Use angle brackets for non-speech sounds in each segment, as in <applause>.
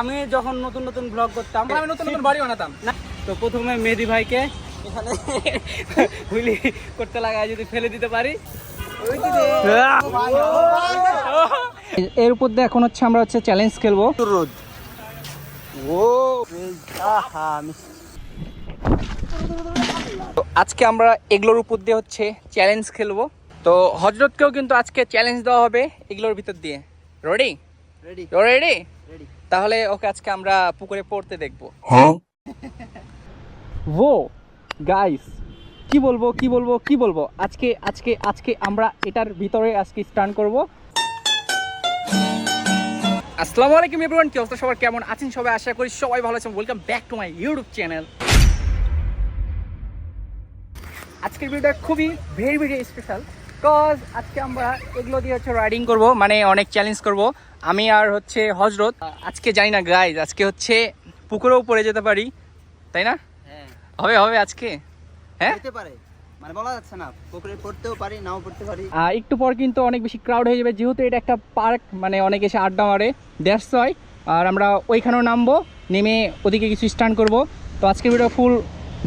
আমি যখন নতুন নতুন ব্লগ করতাম আমি নতুন নতুন বাড়ি বানাতাম। তো প্রথমে মেহেদি ভাইকে এখানে হুইলি করতে লাগায় যদি ফেলে দিতে পারি। এর উপর দিয়ে এখন হচ্ছে আমরা হচ্ছে চ্যালেঞ্জ খেলব। রোদ। ও তো আজকে আমরা এগুলোর উপর দিয়ে হচ্ছে চ্যালেঞ্জ খেলব। তো হজরতকেও কিন্তু আজকে চ্যালেঞ্জ দেওয়া হবে এগুলোর ভিতর দিয়ে। রেডি রেডি রেডি রেডি তাহলে ওকে আজকে আমরা পুকুরে পড়তে দেখব। ও গাইস কি বলব কি বলব কি বলব? আজকে আজকে আজকে আমরা এটার ভিতরে আজকে স্টান করব। আসসালামু আলাইকুম এভরিওয়ান কি অবস্থা সবার? কেমন আছেন সবাই? আশা করি সবাই ভালো আছেন। Welcome back to my YouTube channel আজকের ভিডিওটা খুবই ভেরি ভেরি স্পেশাল কজ আজকে আমরা এগুলো দিয়ে হচ্ছে রাইডিং করব মানে অনেক চ্যালেঞ্জ করব। আমি আর হচ্ছে হজরত আজকে জানি না গাইজ আজকে হচ্ছে পুকুরেও পড়ে যেতে পারি তাই না? হ্যাঁ। হবে হবে আজকে। হ্যাঁ? পারে। মানে বলা যাচ্ছে না পুকুরে পড়তেও পারি নাও পড়তে পারি। একটু পর কিন্তু অনেক বেশি ক্রাউড হয়ে যাবে যেহেতু এটা একটা পার্ক মানে অনেক এসে আড্ডা মারে দ্যাটস হয় আর আমরা ওইখানেও নামবো নেমে ওদিকে কিছু স্টান্ট করব। তো আজকের ভিডিও ফুল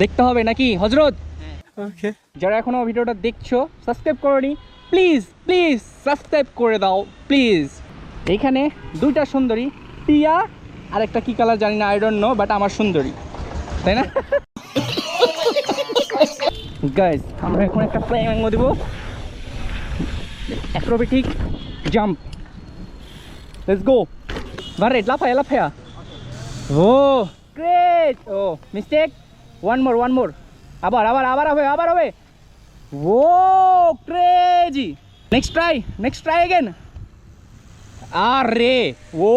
দেখতে হবে নাকি? হজরত? যারা এখনও ভিডিওটা দেখছ সাবস্ক্রাইব করনি প্লিজ প্লিজ সাবস্ক্রাইব করে দাও প্লিজ এইখানে দুইটা সুন্দরী, টিয়া আর একটা কি কালার জানি না আই ডোন্ট নো বাট আমার সুন্দরী। তাই না? গাইজ আমরা এখন একটা প্রাইমাঙ্গ দিব। অ্যাক্রোবেটিক জাম্প লেটস গো বারে লাফায়া লাফায়া। ও গ্রেট ও mistake one more one more আবার আবার আবার হবে আবার হবে। ও crazy next try next try again আর রে ও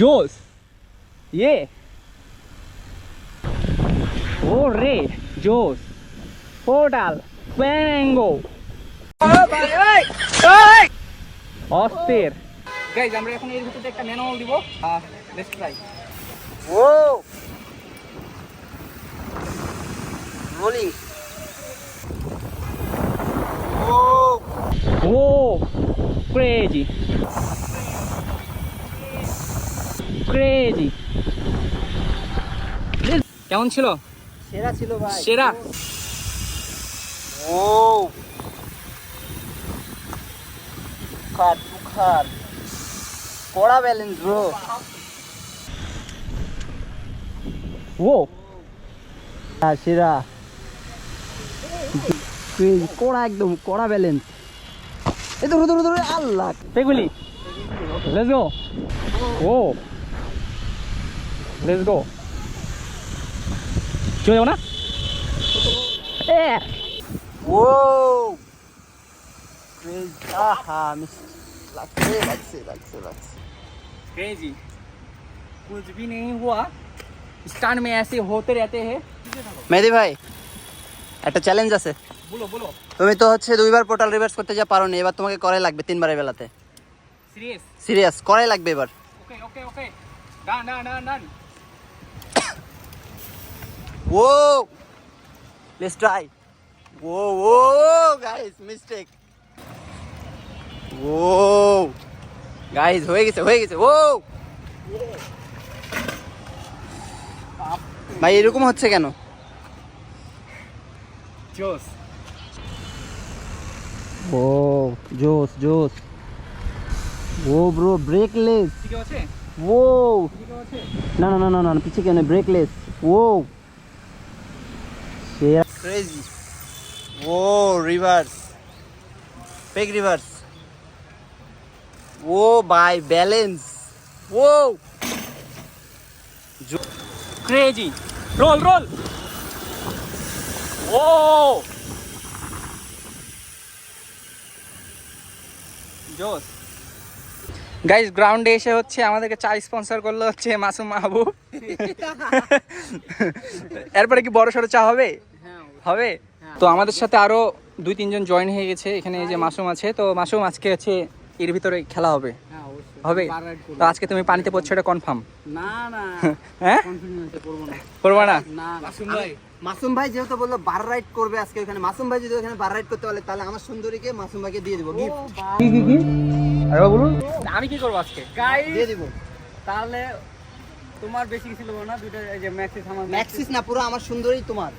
জোস ইয়ে। ও রে জোস পোর্টাল প্যাঙ্গো অস্থির। গাইজ আমরা এখন এর ভিতরে একটা ম্যানুয়াল দিব। লেটস ট্রাই ও রোলিং ও ও ক্রেজি ক্রেজি কেমন ছিল? সেরা ছিল ভাই। সেরা? ও। খার খার কড়া ব্যালেন্স ব্রো ও। হ্যাঁ সেরা কড়া একদম কড়া ব্যালেন্স এ ধরো ধরো ধরো আল্লাহ পেগুলি লেটস গো ও লেটস গো চলে যাবো না এ ও আহা মিস লাগছে লাগছে লাগছে লাগছে क्रेजी कुछ भी नहीं हुआ स्टैंड में ऐसे होते रहते हैं মেহেদি ভাই একটা চ্যালেঞ্জ আছে। বলো বলো। তুমি তো হচ্ছে দুইবার পোর্টাল রিভার্স করতে যা পারো এবার তোমাকে করাই লাগবে তিনবারের বেলাতে। সিরিয়াস সিরিয়াস করাই লাগবে এবার। ওকে ওকে ওকে না না না না। ও let's try O O guys mistake O guys হয়ে গেছে হয়ে গেছে ও ভাই এরকম হচ্ছে কেন? জোস। ও জোস জোস। ও ব্রো ব্রেকলেস। ঠিক আছে? ও। না না না না না পিছে কেন? ব্রেকলেস। ও। ক্রেজি ও রিভার্স পেক reverse O by balance O. Crazy roll roll ओ জোস। গাইস গ্রাউন্ডে এসে হচ্ছে আমাদেরকে চা স্পন্সর করল হচ্ছে মাসুম মাহবুব। এরপরে কি বড় সড়ো চা হবে? হবে? তো আমাদের সাথে আরও দুই তিনজন জয়েন হয়ে গেছে। এখানে এই যে মাসুম আছে। তো মাসুম আজকে হচ্ছে এর ভিতরে খেলা হবে। হবে? তো আজকে তুমি পানিতে পড়ছো এটা কনফার্ম না না। হ্যাঁ? করব না। করবা না না। মাসুম ভাই। মাসুম ভাই যেহেতু বলল বার রাইড করবে আজকে ওখানে মাসুম ভাই যদি ওখানে বার রাইড করতে বলে তাহলে আমার সুন্দরীকে মাসুম ভাইকে দিয়ে দেবো গিফট কি কি কি? বলুন। আমি কি করব আজকে? গাইস দিয়ে দিব। তাহলে তোমার বেশি কিছু নেব না দুটো এই যে ম্যাক্সিস আমার ম্যাক্সিস না পুরো আমার সুন্দরী তোমার।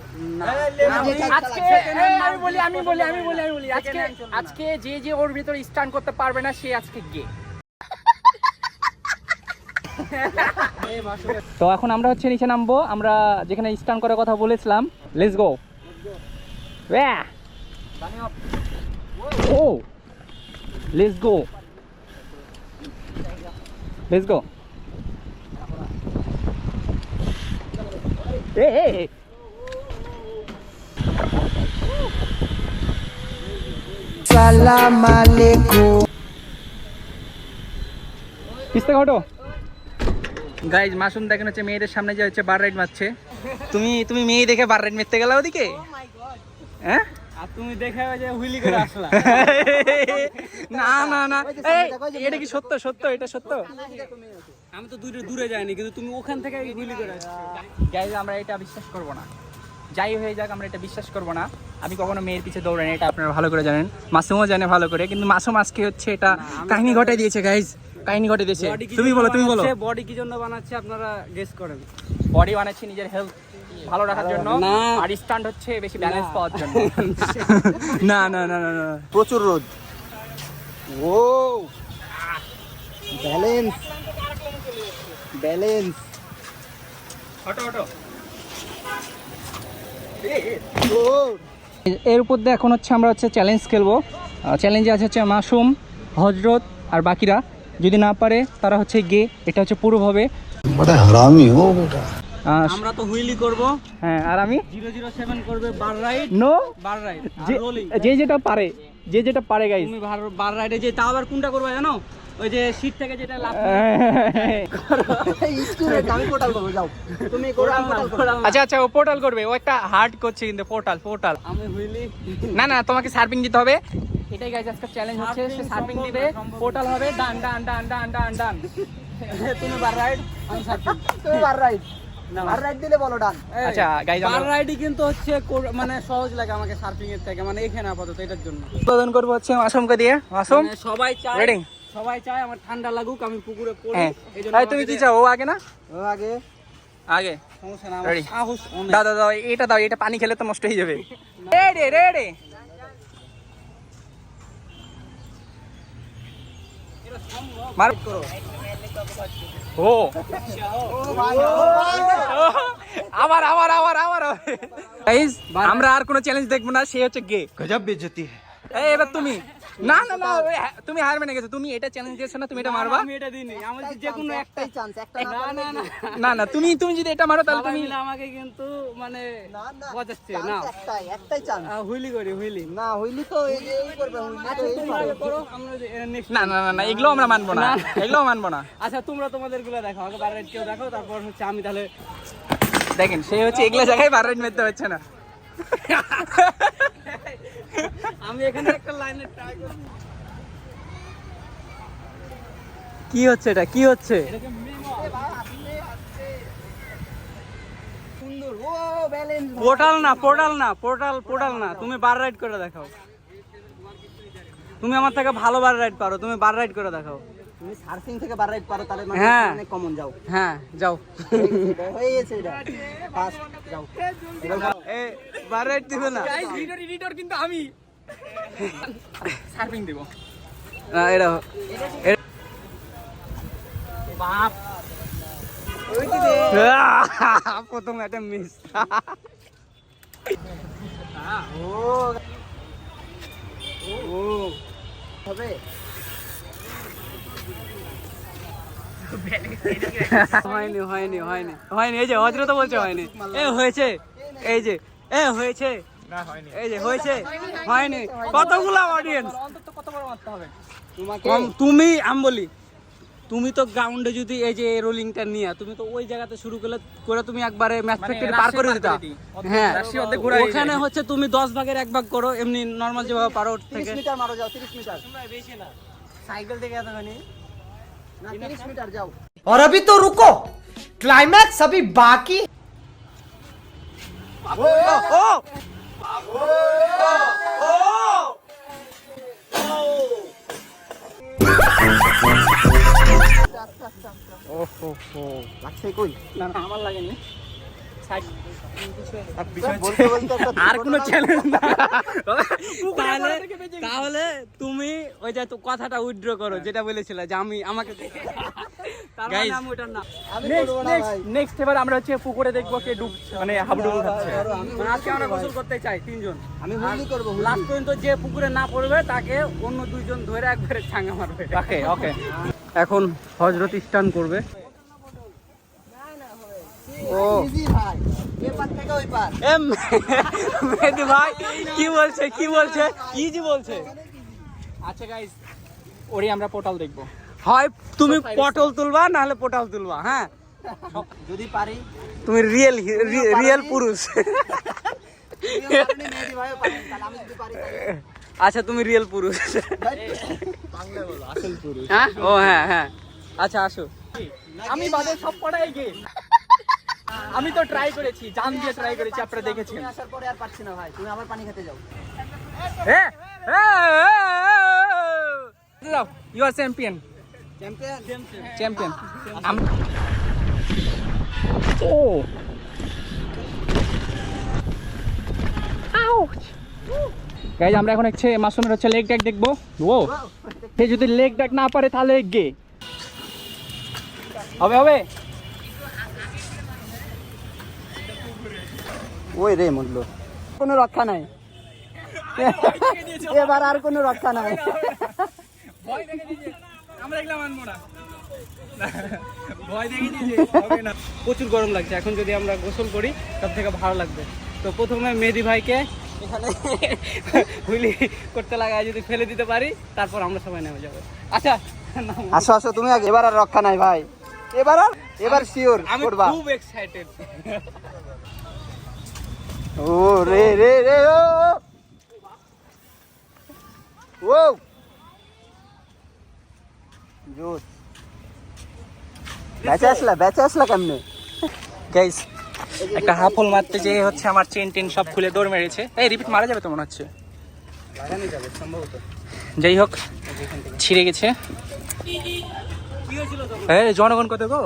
আমি আজকে আমি বলি আমি বলি আমি বলি আমি বলি আজকে আজকে যে যে ওর ভিতরে স্ট্যান্ড করতে পারবে না সে আজকে গে তো এখন আমরা হচ্ছে নিচে নামবো। আমরা যেখানে স্টান করার কথা বলেছিলাম লেটস গো ও লেটস গো লেটস গো. সালাম আলাইকুম। পিস্তা ঘটো গাইজ মাসুম দেখেন হচ্ছে মেয়েদের সামনে যে হচ্ছে বার রাইড মারছে। তুমি তুমি মেয়ে দেখে বার রাইড মারতে গেলা ওদিকে? হ্যাঁ? আর তুমি দেখে যে হুইলি করে আসলা। <laughs> না না না। এটা কি সত্য সত্য এটা সত্য? আমি তো দূরে দূরে যাইনি কিন্তু তুমি ওখান থেকে হুইলি করে গাইজ আমরা এটা বিশ্বাস করব না। যাই হয়ে যাক আমরা এটা বিশ্বাস করব না। আমি কখনো মেয়ের পিছে দৌড়ানি এটা আপনারা ভালো করে জানেন। মাসুমও জানে ভালো করে কিন্তু মাসুম আজকে হচ্ছে এটা কাহিনী ঘটাই দিয়েছে গাইজ কাহিনী ঘটে কি তুমি বলো তুমি বলো। body কি জন্য বানাচ্ছে আপনারা গেস করেন। বডি বানাচ্ছি নিজের হেলথ ভালো রাখার জন্য না। আর স্ট্যান্ড হচ্ছে বেশি ব্যালেন্স পাওয়ার জন্য। <laughs> না না না না না প্রচুর রোদ। ও! ব্যালেন্স ব্যালেন্স অটো ও! এর উপর দিয়ে এখন হচ্ছে আমরা হচ্ছে চ্যালেঞ্জ খেলব। চ্যালেঞ্জে আছে হচ্ছে মাসুম হজরত আর বাকিরা। যদি না পারে তারা হচ্ছে গে এটা হচ্ছে পুরো হবে আমরা তো হুইলি হ্যাঁ আর আমি? 007 করবে bar ride. No bar ride যে যেটা পারে যে যেটা পারে তুমি বার রাইডে যে তাও আবার কোনটা করবে জানো? ওই যে থেকে যেটা পোর্টাল <laughs> আচ্ছা, আচ্ছা, ও পোর্টাল করবে। ও একটা হার্ড করছে কিন্তু পোর্টাল পোর্টাল না না তোমাকে সার্ভিং দিতে হবে। এটাই গাইজ আজকে চ্যালেঞ্জ হচ্ছে সে সম্ভব দিবে পোর্টাল হবে ডান ডান ডান ডান ডান ডান তুমি বার রাইড আমি সার্ফিং তুমি বার রাইড বার রাইড দিলে বলো ডান আচ্ছা, বার রাইডই কিন্তু হচ্ছে মানে সহজ লাগে আমাকে সার্ফিং এর থেকে মানে এখানে আপাতত এটার জন্য। উৎপাদন করব হচ্ছে মাসুমকে দিয়ে। মাসুম মানে সবাই চায়? সবাই চায় আমার ঠান্ডা লাগুক আমি পুকুরে পড়ি হ্যাঁ। তুমি কি চাও ও আগে না? ও আগে। আগে। সমস্যা না দাও দাও দাও এটা দাও এটা পানি খেলে তো নষ্ট হয়ে যাবে। রেডি માર કરો আবার আবার আবার আবার আমরা আর কোনো চ্যালেঞ্জ দেখবো না সে হচ্ছে গে গজব বেজতি এবার তুমি না না না হ্যাঁ, তুমি হার মেনে গেছো তুমি এটা চ্যালেঞ্জ দিয়েছ না তুমি এটা মারবা? আমি এটা দিইনি আমার যে কোনো একটাই চান্স একটা না না না না। না না তুমি তুমি যদি এটা মারো তাহলে তুমি আমাকে কিন্তু মানে না না বজাচ্ছে না একটাই একটাই চান্স হুইলি করি হুইলি। না হইলি তো এই করবে হইলি তো নেক্সট না না না না এগুলো আমরা মানবো না না। এগুলো মানবো না। আচ্ছা তোমরা তোমাদেরগুলো দেখো আগে বার রাইড কেউ দেখো তারপর হচ্ছে আমি তাহলে দেখেন সে হচ্ছে এগুলো জায়গায় বার রাইড মেরতে হচ্ছে না। <laughs> আমি এখানে একটা লাইনে ট্রাই করব কি হচ্ছে এটা? কি হচ্ছে? পোর্টাল না পোর্টাল না পোর্টাল পোর্টাল না। তুমি বার রাইড করে দেখাও। তুমি আমার থেকে ভালো বার রাইড পারো তুমি বার রাইড করে দেখাও। তুমি সার্ফিং থেকে বার রাইড পারো তাহলে মানে হ্যাঁ। অনেক কমন যাও। হ্যাঁ যাও। হয়ে গেছে এটা। ফাস্ট যাও। এ বার রাইড দিবে না। গাইস ভিডিও এডিটর কিন্তু আমি। সার্ভিং দেব। না এটা এটা- বাপ। প্রথম একটা মিস ও ও। হবে? হয়নি হয়নি হয়নি। হয়নি এই যে বলছে হয়নি। এ হয়েছে এই যে এ হয়েছে এই যে হয়েছে হয়নি। কতগুলা অডিয়েন্স অন্তত কত বড় মারতে হবে তোমাকে কম তুমি আমি বলি তুমি তো গ্রাউন্ডে যদি এই যে রোলিংটা নিয়ে তুমি তো ওই জায়গাতে শুরু করলে করে তুমি একবারে ম্যাচ মানে ফ্যাক্টরি পার করে দিতা। হ্যাঁ রাশি অর্ধেক ঘোরা ওখানে হচ্ছে তুমি দশ ভাগের এক ভাগ করো এমনি নর্মাল যেভাবে পারো 30 থেকে। মিটার মারো যাও 30 মিটার। সাইকেল থেকে এতখানি। जाओ। और अभी तो रुको। क्लाइमैक्स अभी बाकी। ओहो। ओ, ओ, ওহো লাগছে কই না साइड আর কোনো চ্যালেঞ্জ না। তাহলে তুমি ওই যে কথাটা উইথড্র করো যেটা বলেছিলে যে আমি আমাকে মানে নেক্সট করব না নেক্সট ভাই। নেক্সট এবার আমরা হচ্ছে পুকুরে দেখব কে ডুব মানে হাবুডুবু খাচ্ছে মানে আজকে আমরা গোসল করতে চাই তিনজন। আমি করব লাস্ট পর্যন্ত যে পুকুরে না পড়বে তাকে অন্য দুইজন ধরে একবারে ছাঙ্গা মারবে। ওকে ওকে। এখন হজরত স্টান করবে। ও। ভাই। মেহেদি ভাই কি বলছে কি বলছে ইজি বলছে? আচ্ছা গাইস ওরে আমরা পোর্টাল দেখব। হয় তুমি পটল তুলবা না হলে পটল তুলবা হ্যাঁ? যদি পারি। তুমি রিয়েল রিয়েল পুরুষ। আচ্ছা তুমি রিয়েল পুরুষ। হ্যাঁ ও হ্যাঁ হ্যাঁ। আচ্ছা আসো। আমি বাদে সব পড়াই গে আমি তো ট্রাই করেছি জান দিয়ে ট্রাই করেছি আপনারা দেখেছেন আসার পরে আর পারছি না ভাই তুমি আবার পানি খেতে যাও you are champion champion champion O guys আমরা এখন হচ্ছে মাসুমের হচ্ছে লেগ ড্যাক দেখব ও সে যদি লেগ ড্যাক না পারে তাহলে গে হবে হবে ওই রে মূল্য। কোনো রক্ষা নাই। এবার আর কোনো রক্ষা নাই। প্রচুর গরম লাগছে। এখন যদি আমরা গোসল করি সব থেকে ভালো লাগবে। তো প্রথমে মেহেদি ভাইকে এখানে হুইলি করতে লাগায় যদি ফেলে দিতে পারি তারপর আমরা সবাই নেমে যাব। আচ্ছা আসো আসো তুমি এবার আর রক্ষা নাই ভাই। এবার আর এবার শিওর আমি খুব এক্সাইটেড ও রে রে রে ও। ও। জোস বেঁচে আসলা বেঁচে আসলা কেমনে? গাইস একটা হাফল মারতে যে হচ্ছে আমার চেন টেন সব খুলে দৌড় মেরেছে। এই রিপিট মারা যাবে তো মনে হচ্ছে? যাই হোক ছিঁড়ে গেছে। এই জনগণ কত গো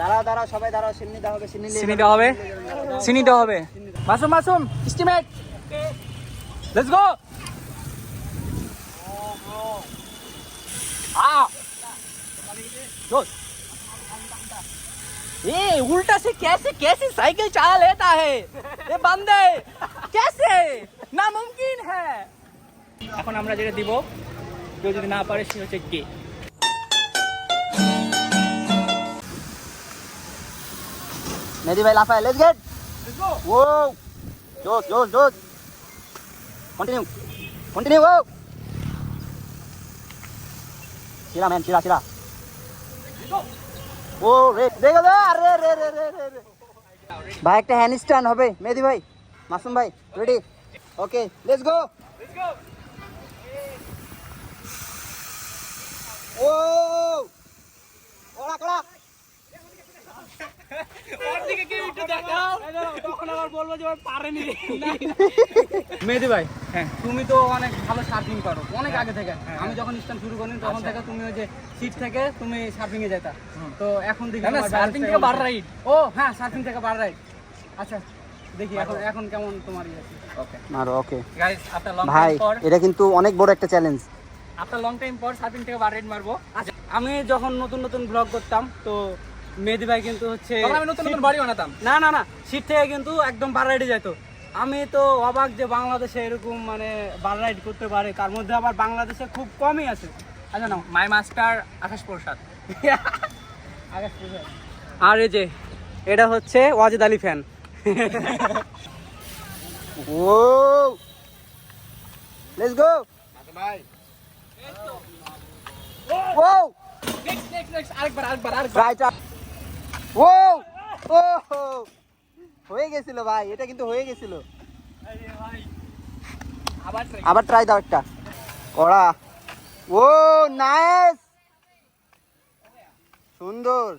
দাঁড়াও দাঁড়াও সবাই দাঁড়াও সিন্নি দেওয়া হবে সিন্নি চিনি দেওয়া হবে চিনি দেওয়া হবে Masum Masum estimate let's go आ दोस्त ये उल्टा से कैसे कैसे साइकिल चला लेता है ये बंदे कैसे नामुमकिन है এখন আমরা যেটা দিব কেউ যদি না পারে সে হচ্ছে গে মেদি ভাই লাফায় লেটস গেট ও জোস জোস জোস কন্টিনিউ কন্টিনিউ ও শিরা ম্যান শিরা শিরা ও রে দেখো তো আরে রে রে রে রে রে ভাই একটা হ্যান্ড স্ট্যান্ড হবে মেদি ভাই মাসুম ভাই রেডি ওকে লেটস গো ও ওড়া কড়া তখন আবার বলব যে ওর পারেনি মেহেদি ভাই হ্যাঁ। তুমি তো অনেক ভালো সার্ফিং করো অনেক আগে থেকে। আমি যখন স্টান শুরু করি তখন থেকে তুমি ওই যে সিট থেকে তুমি সার্ফিং এ যেতা তো এখন দেখি balance থেকে উল্টো। ride। ও হ্যাঁ সার্ফিং থেকে বার রাইড আচ্ছা দেখি এখন এখন কেমন তোমার ইয়ে ওকে মারো ওকে গাইস আফটার লং ভাই টাইম পর এটা কিন্তু অনেক বড় একটা চ্যালেঞ্জ আফটার লং টাইম পর সার্ফিং থেকে বার রাইড মারবো। আচ্ছা আমি যখন নতুন নতুন ব্লগ করতাম তো মেহেদি ভাই কিন্তু হচ্ছে আমি নতুন নতুন বাড়ি বানাতাম। না না না সিট থেকে কিন্তু একদম বার রাইডে যেত আমি তো অবাক যে বাংলাদেশে এরকম মানে বার রাইড করতে পারে তার মধ্যে আবার বাংলাদেশে খুব কমই আছে। আচ্ছা নাও মাই মাস্টার <laughs> আকাশ প্রসাদ। আর এই যে এটা হচ্ছে Wajed Ali fan O let's go ভাই। ও নেক্সট নেক্সট নেক্সট আরেকবার আরেকবার আরেকবার। রাইট ও ও হয়ে গেছিল ভাই, এটা কিন্তু হয়ে গেছিল। আবার ট্রাই দাও একটা। কড়া। ও নাইস সুন্দর।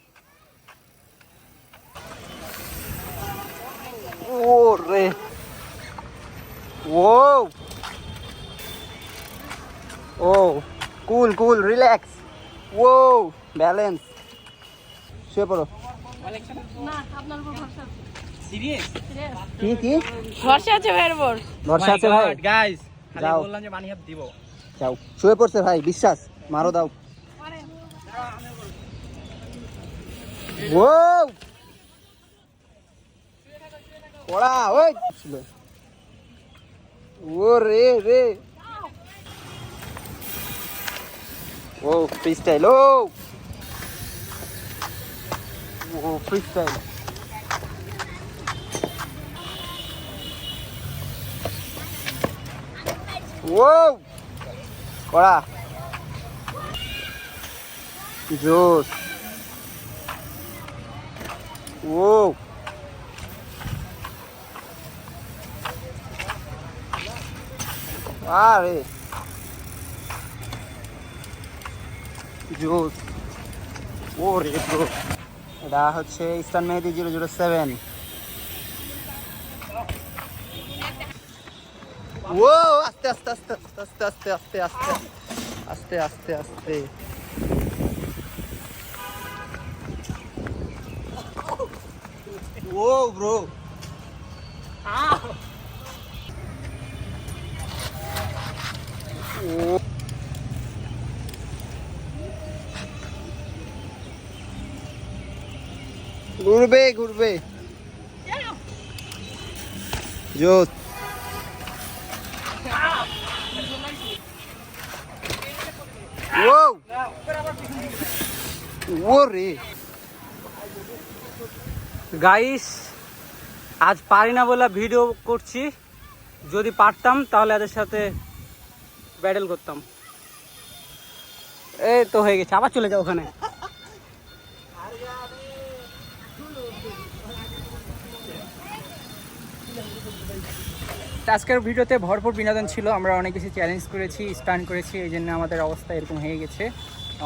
ও রে। ও। ও কুল কুল রিল্যাক্স ও ব্যালেন্স শুয়ে পড়ো। কি কি? ভরসা আছে ভাইয়ের উপর। ভরসা আছে ভাই। গাইস যাও। বললাম যে মানি হাফ দিব। যাও। শুয়ে পড়ছে ভাই বিশ্বাস মারো দাও। ও ওড়া ওই ছিল ও রে রে। ও ফ্রি স্টাইল ও o freestyle. Uou! Bora! Jesus! Uou! Pare! Jesus! Ore, bro! এটা হচ্ছে eastern Mehedi zero zero seven ও আস্তে আস্তে আস্তে আস্তে আস্তে আস্তে আস্তে আস্তে আস্তে আস্তে ও ব্রো ও ঘুরবে ঘুরবে। জোত ও ও গাইস আজ পারি না বলে ভিডিও করছি। যদি পারতাম, তাহলে এদের সাথে ব্যাটেল করতাম। এই তো হয়ে গেছে, আবার চলে যাও ওখানে। আজকের ভিডিওতে ভরপুর বিনোদন ছিল। আমরা অনেক কিছু চ্যালেঞ্জ করেছি স্টান করেছি, এই জন্য আমাদের অবস্থা এরকম হয়ে গেছে।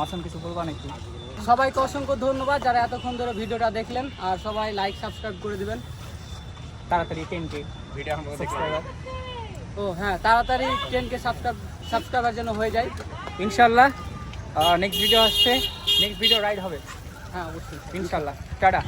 অসম কিছু বলব নাকি? সবাইকে অসংখ্য ধন্যবাদ যারা এতক্ষণ ধরে ভিডিওটা দেখলেন, আর সবাই লাইক সাবস্ক্রাইব করে দিবেন। তাড়াতাড়ি টেন কে ভিডিও ও হ্যাঁ তাড়াতাড়ি টেনকে সাবস্ক্রাইব সাবস্ক্রাইবার জন্য হয়ে যায়। ইনশাল্লাহ নেক্সট ভিডিও আসছে। নেক্সট ভিডিও রাইড হবে। হ্যাঁ অবশ্যই। ইনশাল্লাহ। টাটা।